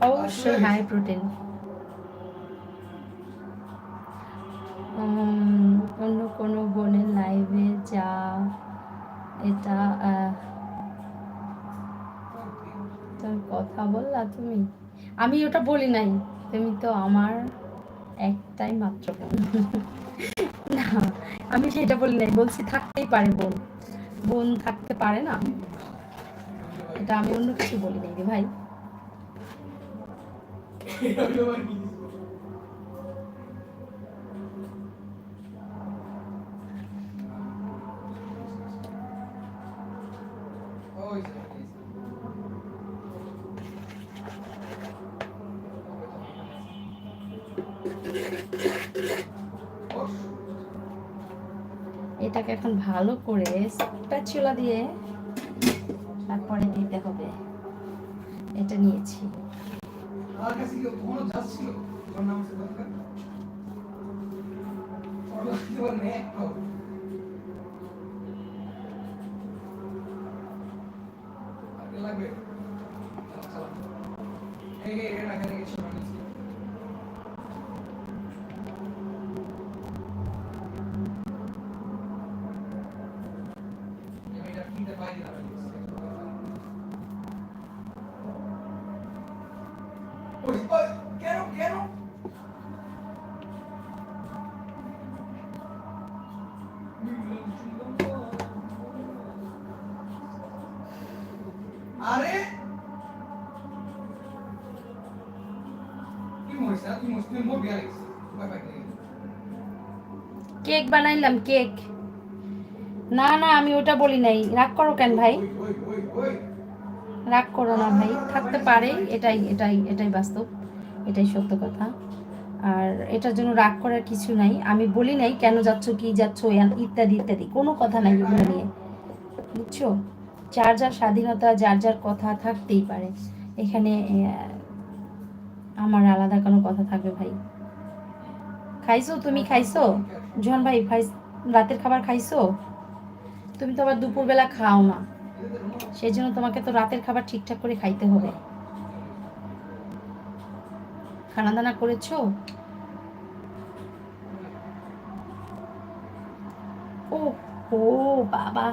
অবশ্যই high protein অন্য কোনো বোনের লাইভে যা এটা তুমি কথা বললা তুমি? আমি ওটা বলি নাই। তুমি তো আমার একটাই মাত্র বোন। না আমি সেটা বলি নাই। বলছি থাকতেই পারে বোন। বোন থাকতে পারে না? এটা আমি অন্য কিছু বলি নাই রে ভাই। এটাকে এখন ভালো করে স্প্যাচুলা দিয়ে তারপরে দিতে হবে। এটা নিয়েছি। আমার কাছে কি কোনো যাচ্ছিল তোর নাম সে বলে আগে লাগবে? কিনতে পারি না ওই ওই কেন কেন আরে? কেক বানাইলাম কেক। না না আমি ওটা বলি নাই। রাগ করো কেন ভাই? রাগ করো না ভাই। থাকতে পারে এটাই এটাই এটাই বাস্তব। এটাই সত্য কথা। আর এটার জন্য রাগ করার কিছু নাই। আমি বলি নাই কেন যাচ্ছ কি যাচ্ছ ইত্যাদি ইত্যাদি। কোনো কথা নাই এগুলো নিয়ে। বুঝছ? যার যার স্বাধীনতা, যার যার কথা থাকতেই পারে। এখানে আমার আলাদা কোনো কথা থাকবে ভাই। খাইছো? তুমি খাইছো? জোহান ভাই ভাই, রাতের খাবার খাইছো? তুমি তো আবার দুপুরবেলা খাও না। সেই জন্য তোমাকে তো রাতের খাবার ঠিকঠাক করে খাইতে হবে। খানা দানা করেছ? ও ও বাবা।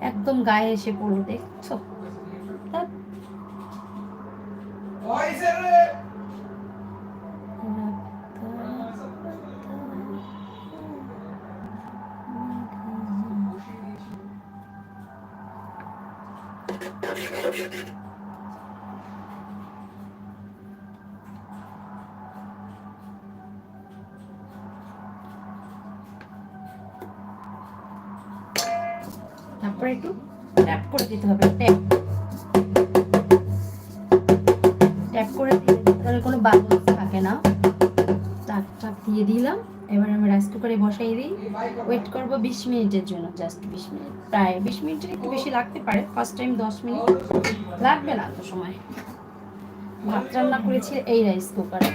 একদম গায়ে এসে পড়ল দেখছ? Thank ওই তারপরে একটু ট্যাপ করে দিতে হবে ট্যাপ ট্যাপ করে দিলে তাহলে কোনো বাবলস থাকে না। টাক টাক দিয়ে দিলাম। এবার আমি রাইস কুকারে বসাই দিই। ওয়েট করব বিশ মিনিটের জন্য জাস্ট বিশ মিনিট। প্রায় বিশ মিনিটের একটু বেশি লাগতে পারে ফার্স্ট টাইম দশ মিনিট। লাগবে না তো সময়। ভাত রান্না করেছি এই রাইস কুকারে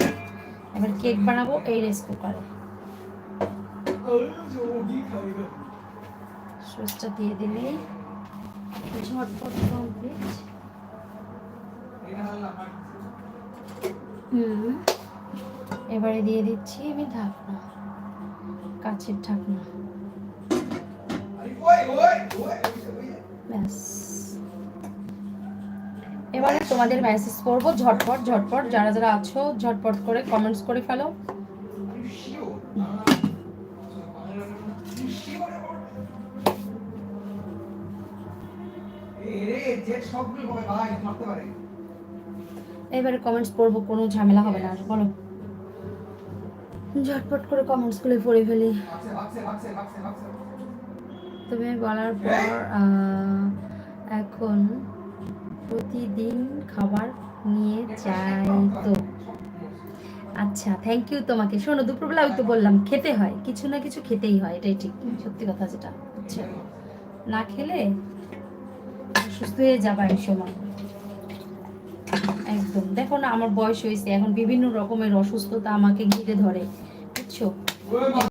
এবার কেক বানাবো এই রাইস কুকারে সুচটা দিয়ে দিলেই ঝটপট কমপ্লিট হুম। এবারে দিয়ে দিচ্ছি আমি ঢাকনা কাছের ঢাকনা। ব্যাস। এবারে তোমাদের মেসেজ করব, ঝটপট ঝটপট। যারা যারা আছো, ঝটপট করে কমেন্টস করে ফেলো। এবারে কমেন্টস পড়ব কোনো ঝামেলা হবে না বলো। ঝটপট করে কমেন্টসগুলো পড়ে ফেলি। তুমি বলার পর এখন প্রতিদিন খাবার নিয়ে যাই তো। আচ্ছা থ্যাংক ইউ তোমাকে। শোনো দুপুরবেলা ওই তো বললাম খেতে হয়। কিছু না কিছু খেতেই হয় এটাই ঠিক সত্যি কথা যেটা। বুঝছ না খেলে সুস্থ হয়ে যাবা এক সময় একদম। দেখো না, আমার বয়স হয়েছে, এখন বিভিন্ন রকমের অসুস্থতা আমাকে ঘিরে ধরে, বুঝছ?